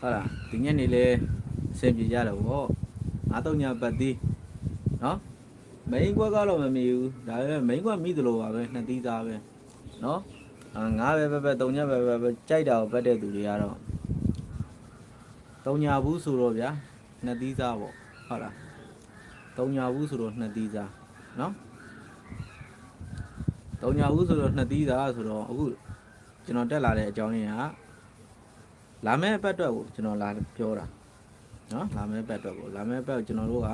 ဟုတ်လားဒီညနေလေအဆင်ပြေကြတော့ဗောငါတော့ညာပတ်သီးနော်မိန်ကွက်ကတော့မမီဘူးဒါပေမဲ့မိန်ကွက်မိသလိုပါပဲနှစ်သီးသားပဲနော်အာငါပဲပဲပဲတုံညပဲပဲပဲကြိုက်တာကိုပတ်တဲ့သူတွေကတော့တုံညာဘူးဆိုတော့ဗျာနှစ်သီးသားပေါ့ဟုတ်လားတုံညာဘူးဆိုတော့နှစ်သီးသားနော်တုံညာဘူးဆိုတော့နှစ်သီးသားဆိုတော့အခုကျွန်တော်တက်လာတဲ့အကြောင်းရင်းက လာမယ့်အပတ်အတွက်ကိုကျွန်တော်လာပြောတာနော်လာမယ့်အပတ်အတွက်ကိုလာမယ့်အပတ်ကိုကျွန်တော်တို့က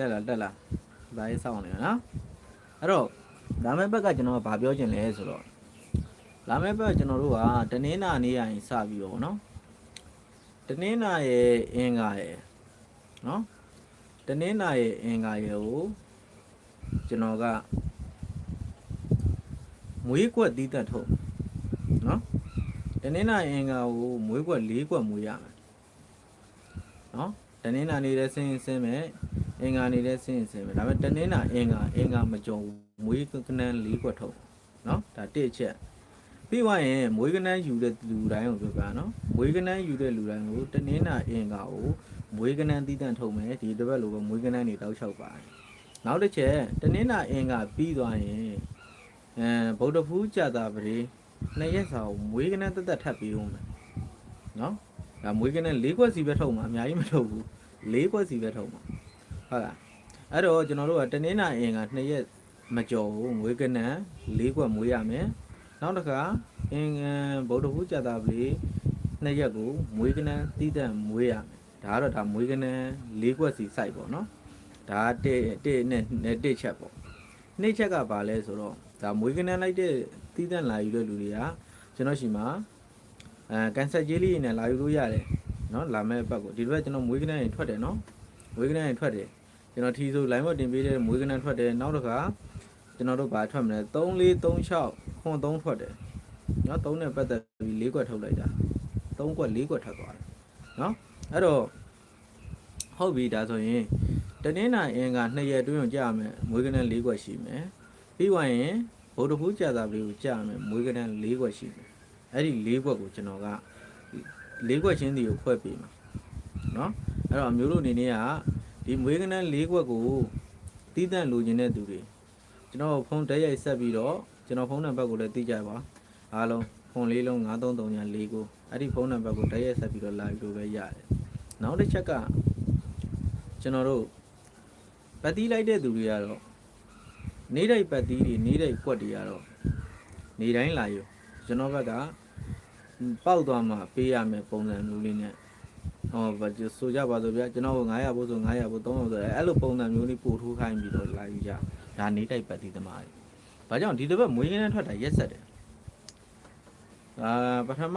တက်လာတက်လာဒါရေးစောင့်နေနော်အဲ့တော့လာမယ့်ဘက်ကကျွန်တော်ကဘာပြောချင်လဲဆိုတော့ လာမယ့်ဘက်ကျွန်တော်တို့ကတနင်္လာနေ့ရရင်စပြီးတော့ဗောနော်တနင်္လာရဲ့အင်္ဂါရဲ့နော်တနင်္လာရဲ့အင်္ဂါရဲ့ကိုကျွန်တော်ကမွေးကွက်တီးတက်ထုတ်နော်တနင်္လာအင်္ဂါကိုမွေးကွက်၄ကွက်မွေးရမယ်နော်တနင်္လာနေ့လည်းဆင်းရင်ဆင်းမယ်အင်္ဂါနေ့လည်းဆင်းရင်ဆင်းမယ်ဒါပေမဲ့တနင်္လာအင်္ဂါအင်္ဂါမကြုံဘူးမွေးကနန်း၄ကွက်ထုတ်နော်ဒါတစ်အချက် ပြီးသွားရင်မွေးကနန်းယူတဲ့လူတိုင်းကိုပြောပြနော်မွေးကနန်းယူတဲ့လူတိုင်းကိုတနင်္လာအင်္ဂါကိုမွေးကနန်းတီးတန့်ထုတ်မယ်ဒီတစ်ပတ်လိုပဲမွေးကနန်းတွေတောက်လျှောက်ပါတယ်နောက်တစ်ချက်တနင်္လာအင်္ဂါပြီးသွားရင်အဲဗုဒ္ဓဖူးကြာတာပရိနှစ်ရက်စာကိုမွေးကနန်းတက်တက်ထပ်ပြီးဦးမယ်နော်ဒါမွေးကနန်း၄ခွက်စီပဲထုတ်မှာအများကြီးမထုတ်ဘူး၄ခွက်စီပဲထုတ်မှာဟုတ်လားအဲ့တော့ကျွန်တော်တို့ကတနင်္လာအင်္ဂါနှစ်ရက်မကြော်ဘူးမွေးကနန်း၄ခွက်မွေးရမယ် နောက်တစ်ခါအင်္ဂန်ဗုဒ္ဓဘုကြာတာပလီနှစ်ရက်ကိုမွေးကနန်းတီးတန့်မွေးရမယ်ဒါကတော့ဒါမွေးကနန်း၄ခွက်စီစိုက်ပေါ့နော်ဒါတစ်တစ်နဲ့နဲ့တစ်ချက်ပေါ့နှစ်ချက်ကပါလဲဆိုတော့ဒါမွေးကနန်းလိုက်တဲ့တီးတန့်လာယူတဲ့လူတွေကကျွန်တော်ရှိမှာအဲကန်ဆာဂျေးလေးနဲ့လာယူလို့ရတယ်နော်လာမဲ့ဘက်ကိုဒီဘက်ကျွန်တော်မွေးကနန်းရင်ထွက်တယ်နော်မွေးကနန်းရင်ထွက်တယ်ကျွန်တော်ထီဆို line မတင်ပေးတဲ့မွေးကနန်းထွက်တယ်နောက်တစ်ခါ ကျွန်တော်တို့ဘာထွက်မလဲ3 4 3 6ခွန်3ထွက်တယ်နော်3နဲ့ပတ်သက်ပြီး4ကွက်ထုတ်လိုက်တာ3ကွက်4ကွက်ထပ်သွားတယ်နော်အဲ့တော့ဟုတ်ပြီဒါဆိုရင်တနင်္လာအင်္ဂါ2ရက်အတွင်းကိုကြာမယ်မွေးကနန်း4ကွက်ရှိမယ်ပြီးသွားရင်ဗုဒ္ဓဖူးကြာတာလေးကိုကြာမယ်မွေးကနန်း4ကွက်ရှိမယ်အဲ့ဒီ4ကွက်ကိုကျွန်တော်က4ကွက်ချင်းစီကိုဖွဲ့ပေးမှာနော်အဲ့တော့အမျိုးတို့အနေနဲ့ကဒီမွေးကနန်း4ကွက်ကိုတီးတန့်လိုချင်တဲ့သူတွေ ကျွန်တော်ဖုန်းတက်ရိုက်ဆက်ပြီးတော့ကျွန်တော်ဖုန်းနံပါတ်ကိုလည်းသိကြပါအားလုံးဖုန်းလေးလုံး9339ကိုအဲ့ဒီဖုန်းနံပါတ်ကိုတက်ရိုက်ဆက်ပြီးတော့လာပြီးလို့ပဲရတယ်နောက်တစ်ချက်ကကျွန်တော်တို့ပတ်တီးလိုက်တဲ့သူတွေကတော့နေတိုင်းပတ်တီးတွေနေတိုင်းကွက်တွေကတော့နေတိုင်းလာယူကျွန်တော်ဘက်ကပေါက်သွားမှပေးရမယ်ပုံစံမျိုးလေးနဲ့ ဟောဗဆိုကြပါဆိုဗျာကျွန်တော်က900ဘို့ဆို900ဘို့300ဆိုအဲ့လိုပုံစံမျိုးလေးပို့ထိုးခိုင်းပြီးတော့လာယူကြဒါနေတိုက်ပတ်သီးသမားတွေ။ဘာကြောင့်ဒီတစ်ပတ်မွေးကင်းထွက်တာရက်ဆက်တယ်။အာပထမ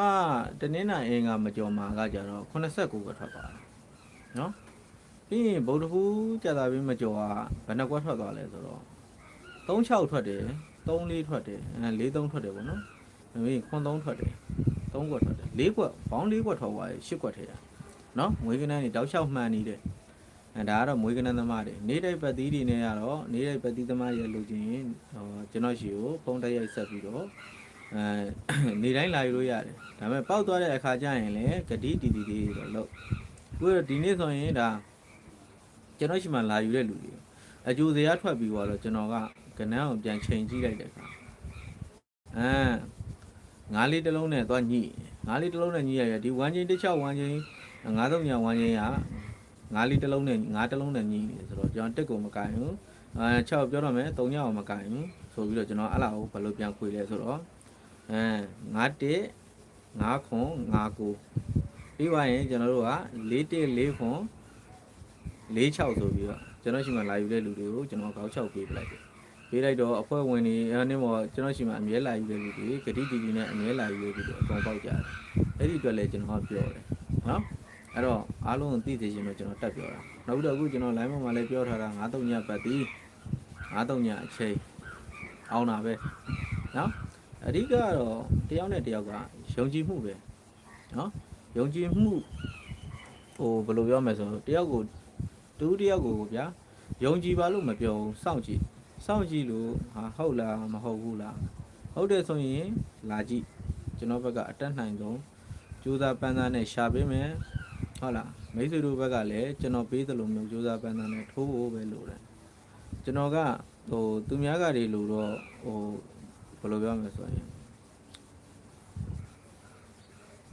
တနင်္လာအင်္ဂါမကြော်မှာကကြတော့89ပဲထွက်သွားတယ်။နော်။ပြီးရင်ဗုဒ္ဓဟူးကြာတာပြီးမကြော်ကဘယ်နှကွက်ထွက်သွားလဲဆိုတော့36ထွက်တယ်34ထွက်တယ်အဲ43ထွက်တယ်ပေါ့နော်။ပြီးရင်93ထွက်တယ်3ကွက်ထွက်တယ်4ကွက်ဘောင်း4ကွက်ထွက်သွားတယ်10ကွက်ထဲတာ။ နော်မွေးကင်းနေတောက်လျှောက်မှန်နေတယ်။အဲဒါကတော့မွေးကနန်းသမားတွေနေတိုက်ပတ်သီးတွေနဲ့ကတော့နေတိုက်ပတ်သီးသမားရဲ့လိုချင်ရင်ဟောကျွန်တော်ရှိကိုဖုန်းတိုက်ရိုက်ဆက်ပြီးတော့အဲနေတိုင်းလာယူလို့ရတယ်ဒါပေမဲ့ပောက်သွားတဲ့အခါကျရင်လည်းဂတိတီတီလေးတော့လို့အခုဒီနေ့ဆိုရင်ဒါကျွန်တော်ရှိမှလာယူတဲ့လူတွေအကျိုးစရာထွက်ပြီးတော့ကျွန်တော်ကကနန်းကိုပြန်ချိန်ကြည့်လိုက်တဲ့အခါအဲငါးလေးတစ်လုံးနဲ့သွားညှိငါးလေးတစ်လုံးနဲ့ညှိရရဒီ1ချင်းတစ်ချောက်1ချင်း 900ည1ချင်းကငါးလေးတစ်လုံးနဲ့ငါးတစ်လုံးနဲ့ညီးနေတယ်ဆိုတော့ကျွန်တော်တက်ကိုမကင်ဘူးအဲ6ပြောတော့မယ်3ညအောင်မကင်ဘူးဆိုပြီးတော့ကျွန်တော်အဲ့လာကိုဘယ်လိုပြန်ခွေလဲဆိုတော့အဲငါး1ငါးခွန်ငါးကိုပြီးသွားရင်ကျွန်တော်တို့က4 1 4ခွန်4 6ဆိုပြီးတော့ကျွန်တော်ရှိမှလာယူတဲ့လူတွေကိုကျွန်တော်ကောက်6ပေးပလိုက်တယ်ပေးလိုက်တော့အဖွဲ့ဝင်တွေအဲနေ့မောကျွန်တော်ရှိမှအမြဲလာယူတဲ့လူတွေဂတိတီတီနဲ့အမြဲလာယူတဲ့လူတွေအကုန်ပေါက်ကြတယ်အဲ့ဒီအတွက်လည်းကျွန်တော်ပြောတယ်နော် အဲ့တော့အားလုံးကိုသိသိချင်းပဲကျွန်တော်တက်ပြောတာနောက်ပြီးတော့အခုကျွန်တော် line မှာလည်းပြောထားတာ93ညပတ်တီး93ညအချိန်အောင်တာပဲနော်အဓိကကတော့တယောက်နဲ့တယောက်ကယုံကြည်မှုပဲနော်ယုံကြည်မှုဟိုဘယ်လိုပြောမလဲဆိုတော့တယောက်ကိုတူတယောက်ကိုဗျာယုံကြည်ပါလို့မပြောဘူးစောင့်ကြည့်စောင့်ကြည့်လို့ဟာဟုတ်လားမဟုတ်ဘူးလားဟုတ်တယ်ဆိုရင်လာကြည့်ကျွန်တော်ဘက်ကအတက်နိုင်ဆုံးကြိုးစားပန်းစားနဲ့ရှာပေးမယ် ဟုတ်လားမိတ်ဆွေတို့ဘက်ကလည်းကျွန်တော်ပေးသလိုမျိုးကြိုးစားပန်းစားနဲ့ထိုးဖို့ပဲလိုတယ်ကျွန်တော်ကဟိုသူများကတွေလို့တော့ဟိုဘယ်လိုပြောမလဲဆိုရင်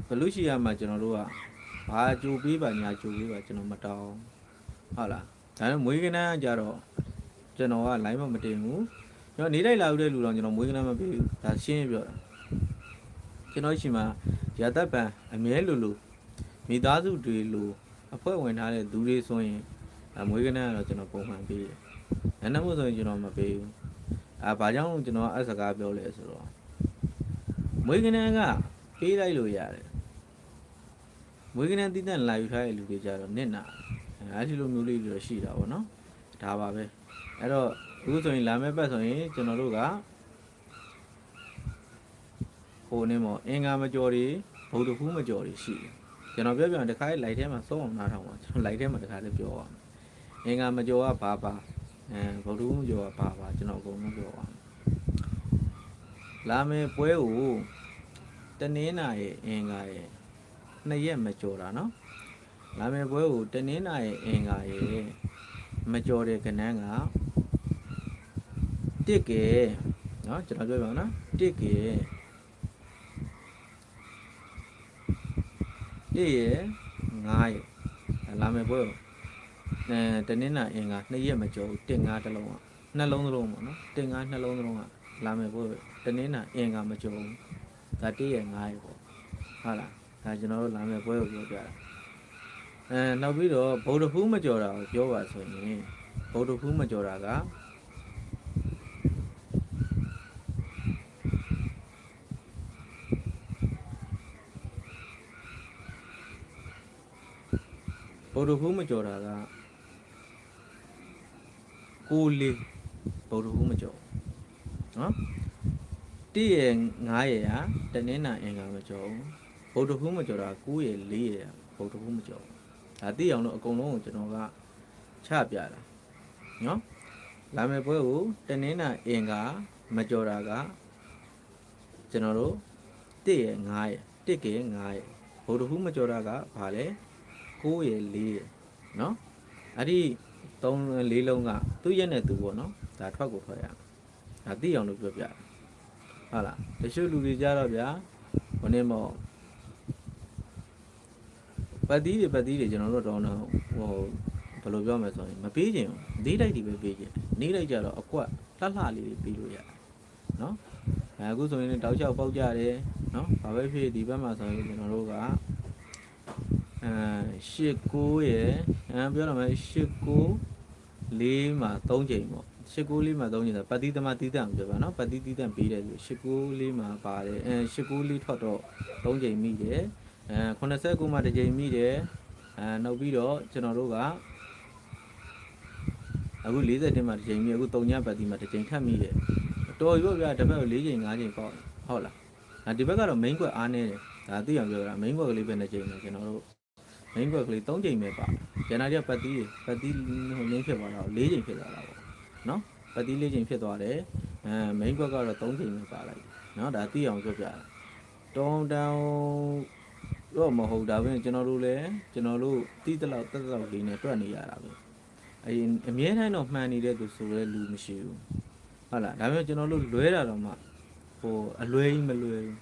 ဘလူရှိရမှာကျွန်တော်တို့ကဘာကြိုပေးပါညာကြိုပေးပါကျွန်တော်မတောင်းဟုတ်လားဒါပေမဲ့မွေးကနန်းကကြတော့ကျွန်တော်က line မမတင်ဘူးကျွန်တော်နေလိုက်လာဦးတဲ့လူတော့ကျွန်တော်မွေးကနန်းမပေးဘူးဒါရှင်းပြောတာကျွန်တော်ရှိမှာရသက်ပံအမြဲလိုလို မိသားစုတွေလိုအဖွဲ့ဝင်ထားတဲ့သူတွေဆိုရင်အမွေးကနန်းကတော့ကျွန်တော်ပုံမှန်ပေးတယ်။နန်းနမို့ဆိုရင်ကျွန်တော်မပေးဘူး။အာဘာကြောင့်ကျွန်တော်အဲ့စကားပြောလဲဆိုတော့မွေးကနန်းကပေးလိုက်လို့ရတယ်။မွေးကနန်းတည်တံ့လာယူထားတဲ့လူတွေကြတော့နစ်နာအဲ့ဒီလိုမျိုးလေးတွေတော့ရှိတာပေါ့နော်။ဒါပါပဲ။အဲ့တော့အခုဆိုရင်လာမယ့်ပတ်ဆိုရင်ကျွန်တော်တို့ကဟိုနေမောအင်္ဂါမကြော်တွေဗုဒ္ဓဖူးမကြော်တွေရှိတယ်။ ကျွန်တော်ပြောပြရင်တခါလေး live ထဲမှာစုံအောင်နားထောင်ပါကျွန်တော် live ထဲမှာတခါလေးပြောပါမယ်။အင်္ဂါမကြော်ကဘာပါအဲဗုဒ္ဓဖူးမကြော်ကဘာပါကျွန်တော်အကုန်လုံးပြောပါမယ်။လာမယ့်ပွဲကိုတနင်္လာရဲ့အင်္ဂါရဲ့နှစ်ရက်မကြော်တာနော်။လာမယ့်ပွဲကိုတနင်္လာရဲ့အင်္ဂါရဲ့မကြော်တဲ့ကဏ္ဍကတစ်ကဲနော်ကျွန်တော်ပြောပြအောင်နော်တစ်ကဲ တစ်ရယ်ငါးရယ်ဒါလာမယ်ပွဲကိုအဲတနင်္လာအင်္ဂါနှစ်ရက်မကြော်ဘူးတစ်ငါးတစ်လုံးကနှလုံးသလုံးပေါ့နော်တစ်ငါးနှလုံးသလုံးကလာမယ်ပွဲတနင်္လာအင်္ဂါမကြော်ဘူးဒါတစ်ရယ်ငါးရယ်ပေါ့ဟုတ်လားဒါကျွန်တော်တို့လာမယ်ပွဲကိုပြောပြတာအဲနောက်ပြီးတော့ဗုဒ္ဓဖူးမကြော်တာကိုပြောပါဆိုရင်ဗုဒ္ဓဖူးမကြော်တာက ဗုဒ္ဓဖူးမကြော်တာကကိုလေးဗုဒ္ဓဖူးမကြော်နော်တိရယ်9ရယ်ဟာတနင်္လာအင်္ဂါမကြော်ဗုဒ္ဓဖူးမကြော်တာ9ရယ်4ရယ်ဗုဒ္ဓဖူးမကြော်ဒါသိအောင်လို့အကုန်လုံးကိုကျွန်တော်ကချပြတာနော်လာမယ့်ပွဲကိုတနင်္လာအင်္ဂါမကြော်တာကကျွန်တော်တို့1ရယ်9ရယ်1ကယ်9ရယ်ဗုဒ္ဓဖူးမကြော်တာကဘာလဲ 9ရယ်4ရယ်နော်အဲ့ဒီ3 4လုံးကသူ့ရဲ့နဲ့သူပေါ့နော်ဒါထွက်ကိုထွက်ရဒါသိအောင်လို့ပြောပြဟုတ်လားတချို့လူတွေကြတော့ဗျာဘယ်နည်းမော့ပတ်သီးတွေပတ်သီးတွေကျွန်တော်တို့တော့ဟိုဘယ်လိုပြောမလဲဆိုရင်မပေးခြင်းသေးလိုက်တွေပဲပေးခြင်းနေလိုက်ကြတော့အကွက်လှလှလေးတွေပေးလို့ရတယ်နော်အခုဆိုရင်တောက်လျှောက်ပေါက်ကြတယ်နော်ဘာပဲဖြစ်ဒီဘက်မှာဆိုရင်ကျွန်တော်တို့က အဲရှစ်ကိုရယ်အဲပြောရမယ်ရှစ်ကိုလေးမှာ3ချိန်ပေါ့ရှစ်ကိုလေးမှာ3ချိန်ဆိုပတ်တိသမတီးတံပြောပါနော်ပတ်တိတီးတံပေးတယ်ဆိုရှစ်ကိုလေးမှာပါတယ်အဲရှစ်ကိုလေးထွက်တော့3ချိန်မိတယ်အဲ89မှာတစ်ချိန်မိတယ်အဲနောက်ပြီးတော့ကျွန်တော်တို့ကအခု40တင်မှာတစ်ချိန်မိအခု3ညပတ်တိမှာတစ်ချိန်ထပ်မိတယ်တော်ပြီပေါ့ဗျာတစ်ပတ်ကို4ချိန်5ချိန်ပေါ့ဟုတ်လားဒါဒီဘက်ကတော့ main ကွက်အားနေတယ်ဒါသိအောင်ပြောတာ main ကွက်ကလေးပဲ2ချိန်တယ်ကျွန်တော်တို့ main ကွက်ကလေး3ချိန်ပဲပါကျန်တာတွေကပတ်တီးပတ်တီးဟိုငင်းဖြစ်သွားတာ4ချိန်ဖြစ်သွားတာပေါ့နော်ပတ်တီး4ချိန်ဖြစ်သွားတယ်အဲ main ကွက်ကတော့3ချိန်ပဲပါလိုက်နော်ဒါသိအောင်ပြောပြတာတောင်းတောင်းတော့မဟုတ်ဒါပဲကျွန်တော်တို့လည်းကျွန်တော်တို့တီးတလောက်တက်တလောက်လေးနဲ့တွက်နေရတာပဲအရင်အမြဲတမ်းတော့မှန်နေတဲ့သူဆိုရဲလူမရှိဘူးဟုတ်လားဒါပေမဲ့ကျွန်တော်တို့လွဲတာတော့မှဟိုအလွဲကြီးမလွဲဘူး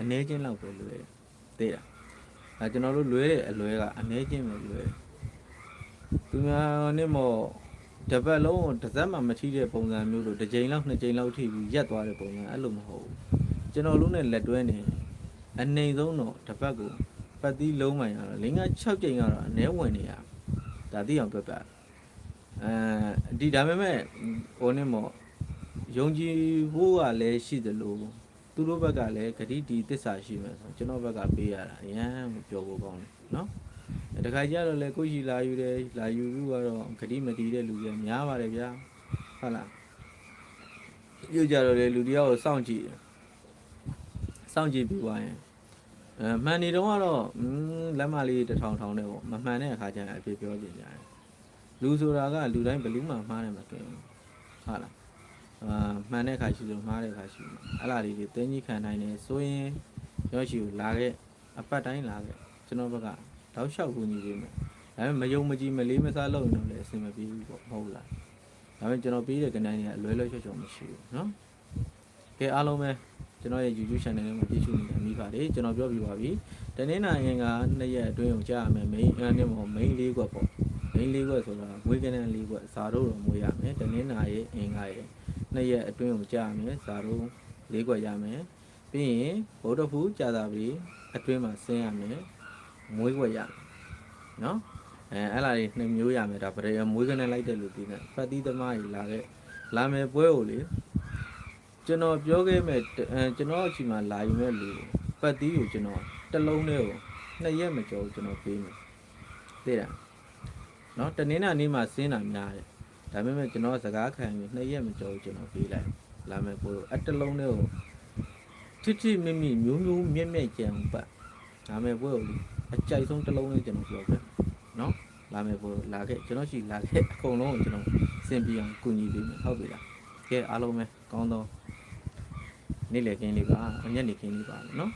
အနည်းချင်းလောက်ပဲလွဲတယ်သိလား အဲကျွန်တော်တို့လွဲတဲ့အလွဲကအနည်းချင်းပဲလွဲသူများနဲ့မော်တပတ်လုံးတစ်စက်မှမထိတဲ့ပုံစံမျိုးလို့တစ်ကြိမ်လောက်နှစ်ကြိမ်လောက်ထိပြီးရက်သွားတဲ့ပုံစံအဲ့လိုမဟုတ်ဘူးကျွန်တော်တို့နဲ့လက်တွဲနေအနေဆုံးတော့တစ်ပတ်ကိုပတ်သီးလုံးမှန်ရတော့၄၅6ကြိမ်ကတော့အနည်းဝင်နေရဒါသိအောင်ပြောပြအဲဒီဒါပေမဲ့ဟိုနဲ့မော်ယုံကြည်ဖို့ကလည်းရှိသလို သူတို့ဘက်ကလည်းဂတိတီတစ္ဆာရှိမယ်ဆိုကျွန်တော်ဘက်ကပေးရတာအရန်မပြောဖို့ကောင်းတယ်နော်အဲတခါကျတော့လေကိုရှိလာယူတယ်လာယူပြီးတော့ဂတိမတီတဲ့လူတွေများပါတယ်ဗျာဟုတ်လားပြုတ်ကြတော့လေလူတယောက်ကိုစောင့်ကြည့်တယ်စောင့်ကြည့်ပြီးသွားရင်အဲမှန်နေတော့ကတော့อืมလက်မလေးတစ်ထောင်ထောင်နဲ့ပေါ့မမှန်တဲ့အခါကျရင်အဖြစ်ပြောကြင်ကြတယ်လူဆိုတာကလူတိုင်းဘယ်လူမှမှားတယ်မတွင်ဘူးဟုတ်လား အာမှန်တဲ့အခါရှိလို့မှားတဲ့အခါရှိမှာအဲ့လားလေးတွေတင်းကြီးခံနိုင်တယ်ဆိုရင်ရောရှိကိုလာခဲ့အပတ်တိုင်းလာခဲ့ကျွန်တော်ဘက်ကတောက်လျှောက်ကူညီပေးမယ်ဒါပေမဲ့မယုံမကြည်မလေးမစားလို့ရင်တော့လည်းအဆင်မပြေဘူးပေါ့မဟုတ်လားဒါပေမဲ့ကျွန်တော်ပေးတဲ့ကဏ္ဍတွေကအလွဲလွဲချောချောမရှိဘူးเนาะကဲအားလုံးပဲကျွန်တော်ရဲ့ YouTube channel ထဲမှာကြည့်ရှုနေတဲ့မိခါတွေကျွန်တော်ပြောပြပါပြီ တနင်္လာရင်ကနှစ်ရက်အတွင်းကိုကြာရမယ် main အဲနဲ့မဟုတ် main လေးကွက်ပေါ့ main လေးကွက်ဆိုတာငွေကနန်းလေးကွက်ဇာတို့တော့မွေးရမယ်တနင်္လာရဲ့အင်္ဂါရဲ့ နှစ်ရက်အတွင်းကိုကြားရမယ်ဇာတုံး၄ခွက်ရမယ်ပြီးရင်ဗုဒ္ဓဖူကြာသာပြီအတွင်းမှာဆင်းရမယ်မွေးခွက်ရမယ်နော်အဲအဲ့လားတွေနှစ်မျိုးရမယ်ဒါဗရေမွေးကနေလိုက်တယ်လို့ဒီနဲ့ဖတ်သီးသမားကြီးလာခဲ့လာမယ်ပွဲကိုလေကျွန်တော်ပြောခဲ့မဲ့ကျွန်တော်အချိန်မှာလာယူမဲ့လူပတ်သီးကိုကျွန်တော်တစ်လုံးနဲ့ကိုနှစ်ရက်မကျော်ကျွန်တော်ပေးမယ်သိလားနော်တနင်္လာနေ့မှာဆင်းတာများတယ် ဒါပေမဲ့ကျွန်တော်စကားခံပြီးနှစ်ရက်မကျော်ကျွန်တော်ပြေးလိုက်လာမယ်ပို့အတလုံးလေးကိုတိတိမိမိမျိုးမျိုးမြက်မြက်ကြံပတ်ဒါမဲ့ပွဲကိုအကြိုက်ဆုံးတလုံးလေးကျွန်တော်ပြောပြနော်လာမယ်ပွဲလာခဲ့ကျွန်တော်ရှိလာခဲ့အကုန်လုံးကိုကျွန်တော်စင်ပြအောင်ကူညီပေးမယ်ဟုတ်ပြီလားကဲအားလုံးပဲကောင်းသောနေ့လည်ခင်းလေးပါအညက်နေခင်းလေးပါနော်